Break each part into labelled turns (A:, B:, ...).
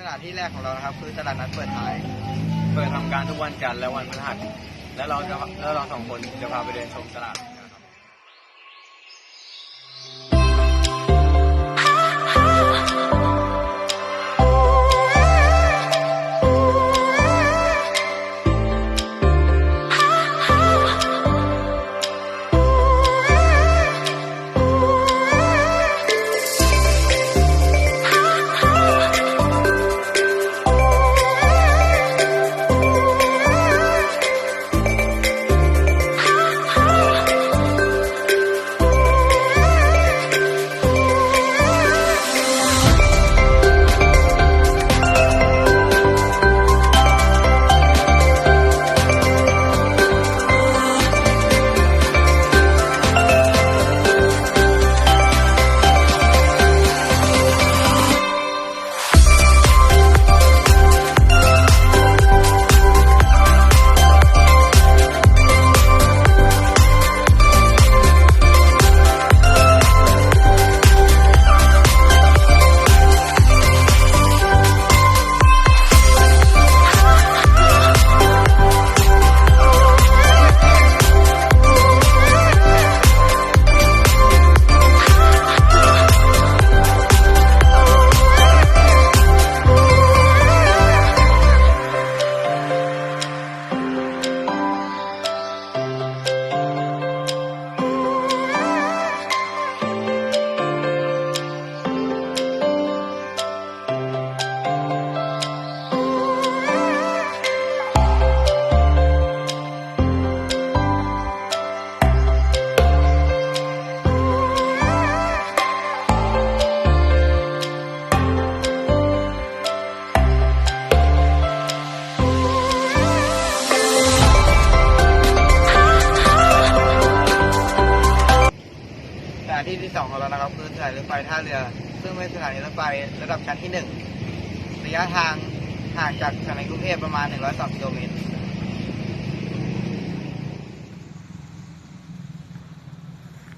A: สถานที่แรกของเรานะครับ คือตลาดนัดเปิดขาย
B: เปิดทำการทุกวันจันทร์และวันพฤหัส และเราจะและเราสองคนจะพาไปเดินชมตลาดา
A: นที่ที่สองของเรานะครับคือสถานีรถไฟท่าเรือ ซึ่งเป็นสถานีรถไฟระดับชั้นที่หนึ่งระยะทางห่างจากสถานีกรุงเทพประมาณ 102กิโลเมตร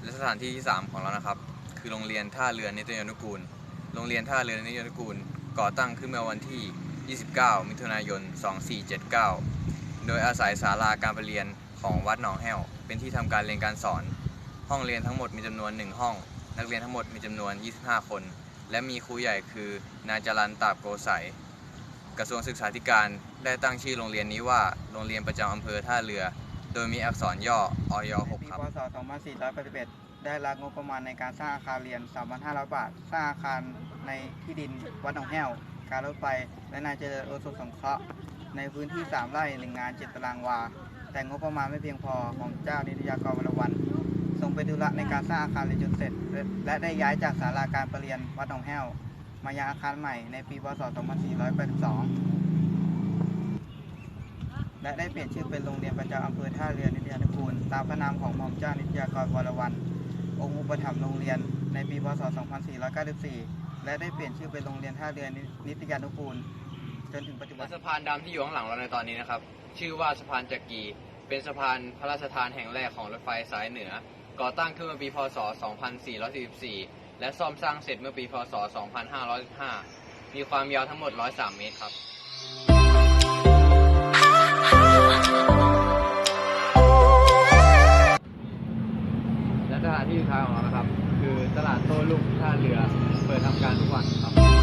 B: และสถานที่ที่ 3 ของเรานะครับ คือโรงเรียนท่าเรือนิตยานุกูล โรงเรียนท่าเรือนิตยานุกูล ก่อตั้งขึ้นเมื่อวันที่ 29 มิถุนายน 2479 โดยอาศัยศาลาการประเรียนของวัดหนองแห้ว เป็นที่ทำการเรียนการสอน ห้องเรียนทั้งหมดมีจำนวน 1 ห้อง นักเรียนทั้งหมดมีจำนวน 25 คน และมีครูใหญ่คือนายจรันตาบโกไสยกระทรวงศึกษาธิการได้ตั้งชื่อโรงเรียนนี้ว่าโรงเรียนประจำอำเภอท่าเรือ โดยมีอักษรย่ออย6
A: ปี
B: ครับ
A: พศ 2481 ได้รับงบประมาณในการสร้างอาคารเรียน 3,500 บาท สร้างอาคารในที่ดินวัดหนองแห้ว การรถไฟ และนายเจริญโอสถสงเคราะห์ในพื้นที่ 3 ไร่หนึ่งงาน 7 ตารางวา แต่งบประมาณไม่เพียงพอของเจ้านิตยากรวรวัน ทรงเป็นธุระในการสร้างอาคารเรียนจนเสร็จ และได้ย้ายจากศาลาการประเรียนวัดหนองแห้ว มายังอาคารใหม่ในปีพศ 2482 และได้เปลี่ยนชื่อเป็นโรงเรียนประจำอำเภอท่าเรือนิตยานุกูลตามพระนามของหม่อมเจ้านิตยากรวรวันองค์อุปถัมภ์โรงเรียนในปีพศ 2494 และได้เปลี่ยนชื่อเป็นโรงเรียนท่าเรือนิตยานุกูลจนถึงปัจจุบัน
B: สะพานดำที่อยู่ข้างหลังเราในตอนนี้นะครับ ชื่อว่าสะพานจักรีเป็นสะพานพระราชทานแห่งแรกของรถไฟสายเหนือ ก่อตั้งขึ้นเมื่อปีพศ 2444 และซ่อมสร้างเสร็จเมื่อปีพศ 2515 มีความยาวทั้งหมด 103 เมตรครับและสถานที่สุดท้ายของเรานะครับ คือตลาดโต้รุ่งท่าเรือ เปิดทำการทุกวันครับ